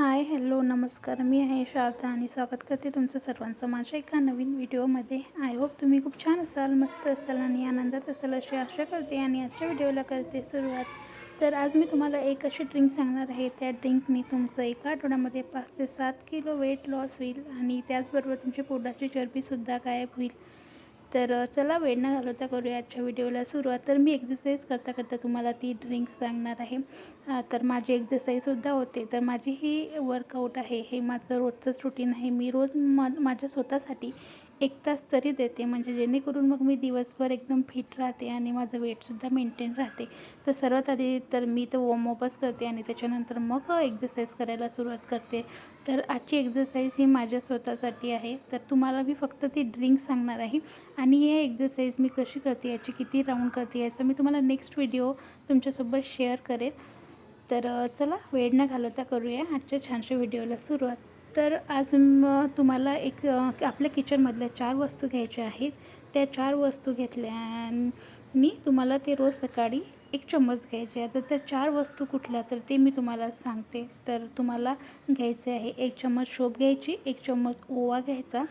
Hi hello नमस्कार. मी आहे शारदा आणि स्वागत करते तुमचं सर्वांचं माझ्या एका नवीन व्हिडिओमध्ये. आय होप तुम्ही खूप छान असाल मस्त असाल आणि आनंदात असाल अशी आशा करते आणि आजच्या व्हिडिओला करते सुरुवात. तर आज मी तुम्हाला एक अशी ड्रिंक सांगणार आहे. त्या ड्रिंकनी तुमचं एका आठवड्यामध्ये पाच ते सात किलो वेट लॉस होईल आणि त्याचबरोबर तुमची पोटाची चरबीसुद्धा गायब होईल. तर चला वेळ न घालवता करूया आजच्या व्हिडिओला सुरुवात. तर मी एक्झरसाईज करता करता तुम्हाला ती ड्रिंक सांगणार आहे. तर माझी एक्झरसाईजसुद्धा होते. तर माझी ही वर्कआउट आहे. हे माझं रोजचंच रुटीन आहे. मी रोज म माझ्या स्वतःसाठी एक तास तरी देते. म्हणजे जेणेकरून मग मी दिवसभर एकदम फिट राहते आणि माझं वेटसुद्धा मेंटेन राहते. तर सर्वात आधी तर मी तर वॉर्मअपच करते आणि त्याच्यानंतर मग एक्झरसाईज करायला सुरुवात करते. तर आजची एक्झरसाईज ही माझ्या स्वतःसाठी आहे. तर तुम्हाला मी फक्त ती ड्रिंक सांगणार आहे. आणि हे एक्झरसाईज मी कशी करते याची किती राऊंड करते याचं मी तुम्हाला नेक्स्ट व्हिडिओ तुमच्यासोबत शेअर करेल. तर चला वेळ न घालवता करूया. आजच्या छानशा व्हिडिओला सुरुवात. तर आज तुम्हाला एक आपल्या किचनमधल्या चार वस्तू घ्यायच्या आहेत. त्या चार वस्तू घेतल्यानी तुम्हाला ते रोज सकाळी एक चम्मच घ्यायचे आहे. तर त्या चार वस्तू कुठल्या तर ते मी तुम्हाला सांगते. तर तुम्हाला घ्यायचे आहे एक चम्मच शोप घ्यायची एक चम्मच ओवा घ्यायचा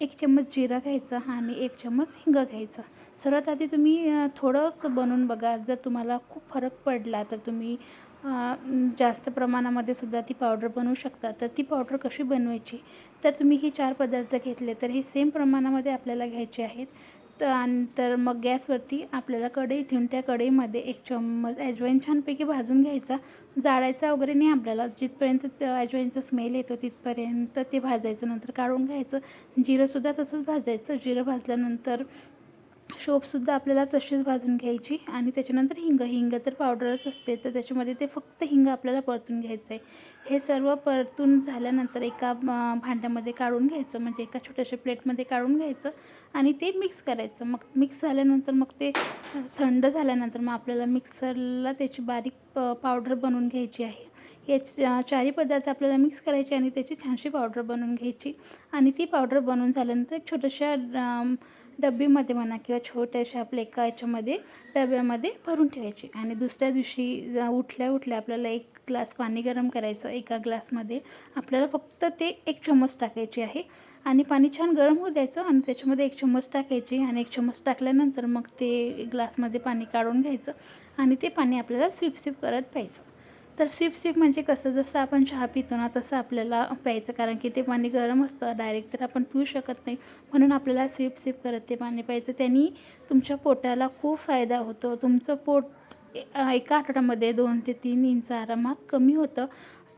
एक चम्मच जिरा घ्यायचा आणि एक चम्मच हिंग घ्यायचा. सर्वात आधी तुम्ही थोडंच बनवून बघा. जर तुम्हाला खूप फरक पडला तर तुम्ही जास्त प्रमाणामध्ये सुद्धा ती पावडर बनवू शकता. तर ती पावडर कशी बनवायची? तर तुम्ही ही चार पदार्थ घेतले तर हे सेम प्रमाणामध्ये आपल्याला घ्यायचे आहेत. तर तर मग गॅसवरती आपल्याला कढई ठेवून त्या कढईमध्ये एक चम्मच ॲजवाईन छानपैकी भाजून घ्यायचा. जाळायचा वगैरे नाही आपल्याला जिथपर्यंत ॲजवाईनचा स्मेल येतो तिथपर्यंत ते भाजायचं नंतर काढून घ्यायचं. जिरंसुद्धा तसंच भाजायचं. जिरं भाजल्यानंतर शोपसुद्धा आपल्याला तशीच भाजून घ्यायची आणि त्याच्यानंतर हिंग हिंग तर पावडरच असते तर त्याच्यामध्ये ते फक्त हिंग आपल्याला परतून घ्यायचं आहे हे सर्व परतून झाल्यानंतर एका भांड्यामध्ये काढून घ्यायचं म्हणजे एका छोट्याशा प्लेटमध्ये काढून घ्यायचं आणि ते मिक्स करायचं. मग मिक्स झाल्यानंतर मग ते थंड झाल्यानंतर मग आपल्याला मिक्सरला त्याची बारीक पावडर बनवून घ्यायची आहे. हे चारही पदार्थ आपल्याला मिक्स करायचे आणि त्याची छानशी पावडर बनवून घ्यायची आणि ती पावडर बनवून झाल्यानंतर एक छोट्याशा डब्बीमध्ये म्हणा किंवा छोट्याशा आपल्या एका याच्यामध्ये डब्यामध्ये भरून ठेवायची. आणि दुसऱ्या दिवशी उठल्या उठल्या आपल्याला एक ग्लास पाणी गरम करायचं. एका ग्लासमध्ये आपल्याला फक्त ते एक चम्मच टाकायची आहे. आणि पाणी छान गरम होऊ द्यायचं आणि त्याच्यामध्ये एक चम्मच टाकायची आणि एक चम्मच टाकल्यानंतर मग ते ग्लासमध्ये पाणी काढून घ्यायचं आणि ते पाणी आपल्याला सिप सिप करत प्यायचं. तर सिप सिप म्हणजे कसं? जसं आपण चहा पितो ना तसं आपल्याला प्यायचं. कारण की ते पाणी गरम असतं. डायरेक्ट तर आपण पिऊ शकत नाही. म्हणून आपल्याला सिप सिप करत ते पाणी प्यायचं. त्यांनी तुमच्या पोटाला खूप फायदा होतो. तुमचं पोट ए- एका आठवड्यामध्ये दोन ते तीन इंच आरामात कमी होतं.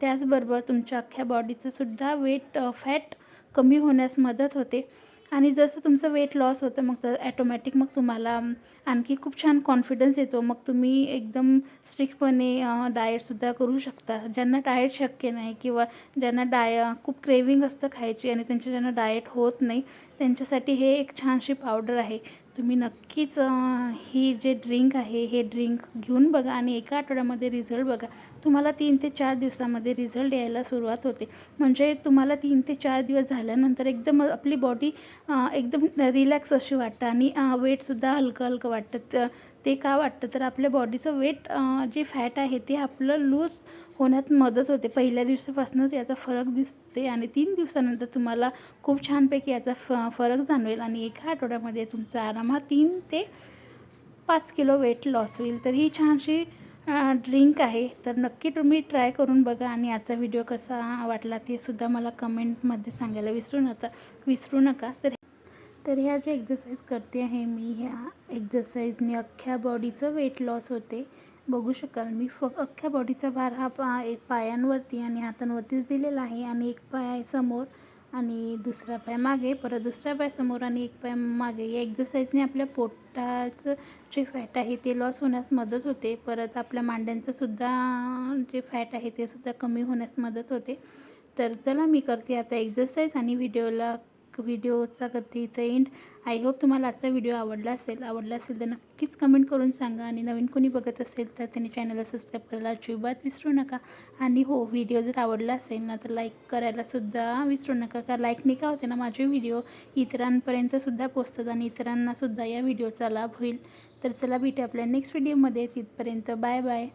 त्याचबरोबर तुमच्या अख्ख्या बॉडीचं सुद्धा वेट फॅट कमी होण्यास मदत होते. आणि जसं तुमचं वेट लॉस होतं मग तर ॲटोमॅटिक मग तुम्हाला आणखी खूप छान कॉन्फिडन्स येतो. मग तुम्ही एकदम स्ट्रिक्टपणे डाएटसुद्धा करू शकता. ज्यांना डाएट शक्य नाही किंवा ज्यांना डाय खूप क्रेविंग असतं खायची आणि त्यांच्या ज्यांना डाएट होत नाही त्यांच्यासाठी हे एक छानशी पावडर आहे. तुम्ही नक्कीच ही जे ड्रिंक आहे हे ड्रिंक घेऊन बघा आणि एका आठवड्यामध्ये रिझल्ट बघा. तुम्हाला तीन ते चार दिवसामध्ये रिझल्ट यायला सुरुवात होते. म्हणजे तुम्हाला तीन ते चार दिवस झाल्यानंतर एकदम आपली बॉडी एकदम रिलॅक्स अशी वाटतं आणि वेटसुद्धा हलकं हलकं वाटतं. ते का वाटतं? तर आपल्या बॉडीचं वेट जे फॅट आहे ते आपलं लूज होण्यात मदत होते. पहिल्या दिवसापासूनच याचा फरक दिसते आणि तीन दिवसानंतर तुम्हाला खूप छानपैकी याचा फ फरक जाणवेल आणि एका आठवड्यामध्ये तुमचा आरामात तीन ते पाच किलो वेट लॉस होईल. तर ही छानशी ड्रिंक आहे. तर नक्की तुम्ही ट्राय करून बघा आणि आजचा व्हिडिओ कसा वाटला ते सुद्धा मला कमेंटमध्ये सांगायला विसरू नका विसरू नका. तर तर ह्या जे एक्झरसाईज करते आहे मी ह्या एक्झरसाईजने अख्ख्या बॉडीचं वेट लॉस होते. बघू शकाल मी फ अख्ख्या बॉडीचा भार हा पा एक पायांवरती आणि हातांवरतीच दिलेला आहे आणि एक पाय समोर आणि दुसरा पाय मागे परत दुसरा पाय समोर आणि एक पाय मागे. या एक्झरसाईजने आपल्या पोटाचं जे फॅट आहे ते लॉस होण्यास मदत होते. परत आपल्या मांड्यांचंसुद्धा जे फॅट आहे ते सुद्धा कमी होण्यास मदत होते. तर चला मी करते आता एक्झरसाईज आणि व्हिडिओला व्हिडिओचा करते इथं एंड आय होप तुम्हाला आजचा व्हिडिओ आवडला असेल. आवडला असेल तर नक्कीच कमेंट करून सांगा. आणि नवीन कोणी बघत असेल तर त्यांनी चॅनलला सबस्क्राईब करायला अजिबात विसरू नका. आणि हो व्हिडिओ जर आवडला असेल ना तर लाईक करायलासुद्धा विसरू नका. का लाईकने का होते ना माझे व्हिडिओ? इतरांपर्यंतसुद्धा पोचतात आणि इतरांनासुद्धा या व्हिडिओचा लाभ होईल. तर चला भेटू आपल्या नेक्स्ट व्हिडिओमध्ये तिथपर्यंत बाय बाय